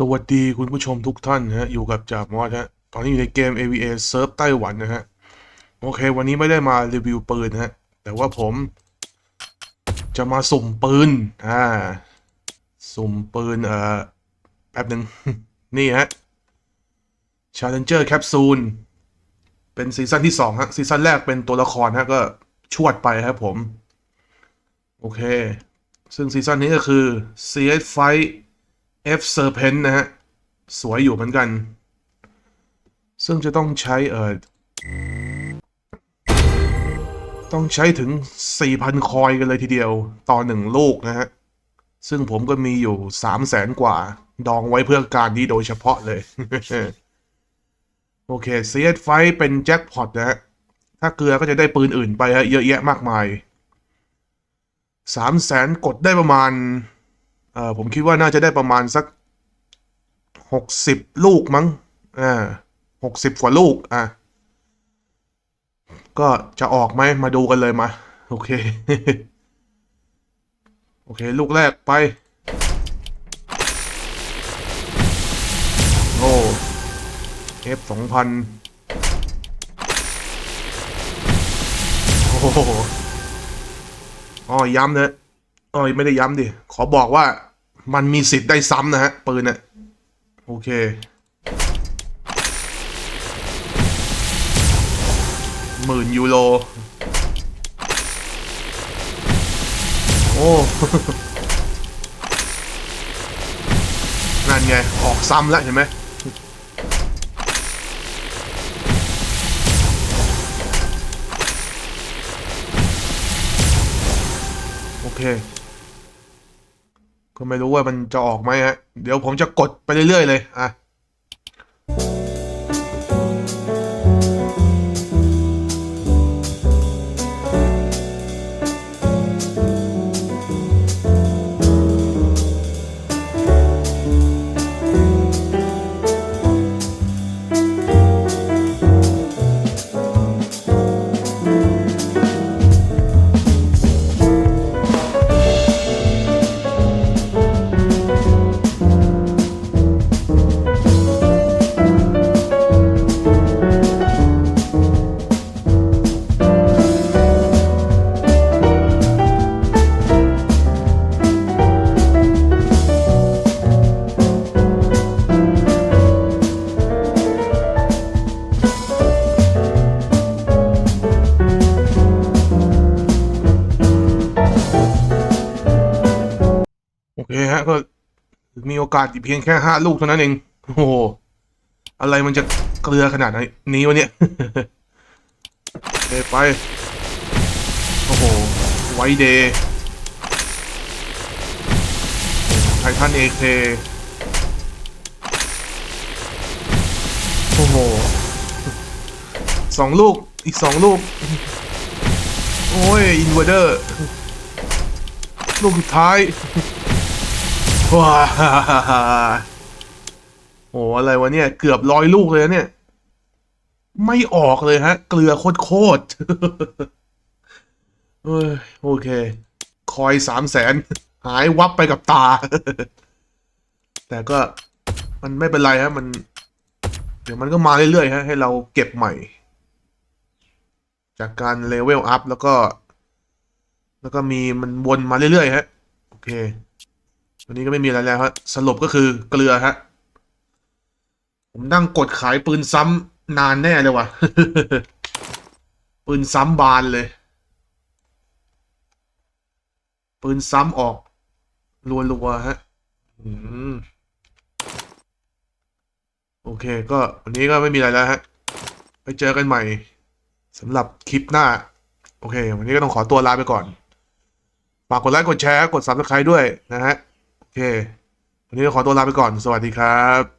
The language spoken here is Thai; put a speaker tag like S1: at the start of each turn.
S1: สวัสดีคุณผู้ชมทุกท่านนะฮะอยู่กับจ่ามอสฮะตอนนี้อยู่ในเกม AVA เซิร์ฟไต้หวันนะฮะโอเค วันนี้ไม่ได้มารีวิวปืนนะฮะแต่ว่าผม จะมาสุ่มปืนอ่าสุ่มปืนเอ่อแป๊บหนึ่งนี่ฮะ Challenger Capsule เป็นซีซั่นที่สองฮะซีซั่นแรกเป็นตัวละครฮะก็ชวดไปครับผม โอเค ซึ่งซีซั่นนี้ก็คือ CS Fight F Serpent นะฮะ สวยอยู่เหมือนกัน ซึ่งจะต้องใช้เอ่อต้องใช้ถึง 4,000 คอยกันเลยทีเดียว ต่อหนึ่งลูกนะฮะ ซึ่งผมก็มีอยู่ 300,000กว่า ดองไว้เพื่อการนี้โดยเฉพาะเลย โอเค CS Fight เป็นแจ็คพอตนะฮะ ถ้าเกลือก็จะได้ปืนอื่นไปฮะ เยอะแยะมากมาย 300,000กดได้ประมาณ เอ่อผมคิดว่าน่าจะได้ประมาณสักหกสิบลูกมั้งอ่าหกสิบกว่าลูกอะก็จะออกไหมมาดูกันเลยมา โอเค โอเค ลูกแรกไป โอ้ F สองพันโอ้โหอ๋อย้ำนะอ้ยไม่ได้ย้ำดิ ขอบอกว่า มันมีสิทธิ์ได้ซ้ำนะฮะ ปืนน่ะโอเค หมื่นยูโร โอ้ นั่นไง ออกซ้ำแล้วเห็นไหมโอเค ก็ไม่รู้ว่ามันจะออกไหมฮะ เดี๋ยวผมจะกดไปเรื่อยๆเลย อะ ฮะก็มีโอกาสอีกเพียงแค่ห้าลูกเท่านั้นเอง โอ้โห อะไรมันจะเกลือขนาดไหนนี้วะเนี่ยเไป โอ้โห ไวเดย์ไททันเอเคโอ้โหสองลูก อีกสองลูก โอ้ย อินเวอร์เดอร์ ลูกสุดท้าย ว้าโอ้อะไรวะเนี่ย เกือบร้อยลูกเลยเนี่ย ไม่ออกเลยฮะ เกลือโคตรๆเอ้ยโอเค คอยสามแสนหายวับไปกับตา แต่ก็มันไม่เป็นไรฮะ มัน เดี๋ยวมันก็มาเรื่อยๆฮะ ให้เราเก็บใหม่ จากการเลเวลอัพแล้วก็ แล้วก็มีมันวนมาเรื่อยๆฮะ โอเค วันนี้ก็ไม่มีอะไรแล้วฮะสรุปก็คือเกลือฮะผมนั่งกดขายปืนซ้ำนานแน่เลยว่ะ ปืนซ้ำบานเลย ปืนซ้ำออกรัวๆฮะอโอเค ก็วันนี้ก็ไม่มีอะไรแล้วฮะ ไปเจอกันใหม่สำหรับคลิปหน้า โอเค วันนี้ก็ต้องขอตัวลาไปก่อนฝากกดไลค์กดแชร์กด subscribe ด้วยนะฮะ เค วันนี้ขอตัวลาไปก่อน สวัสดีครับ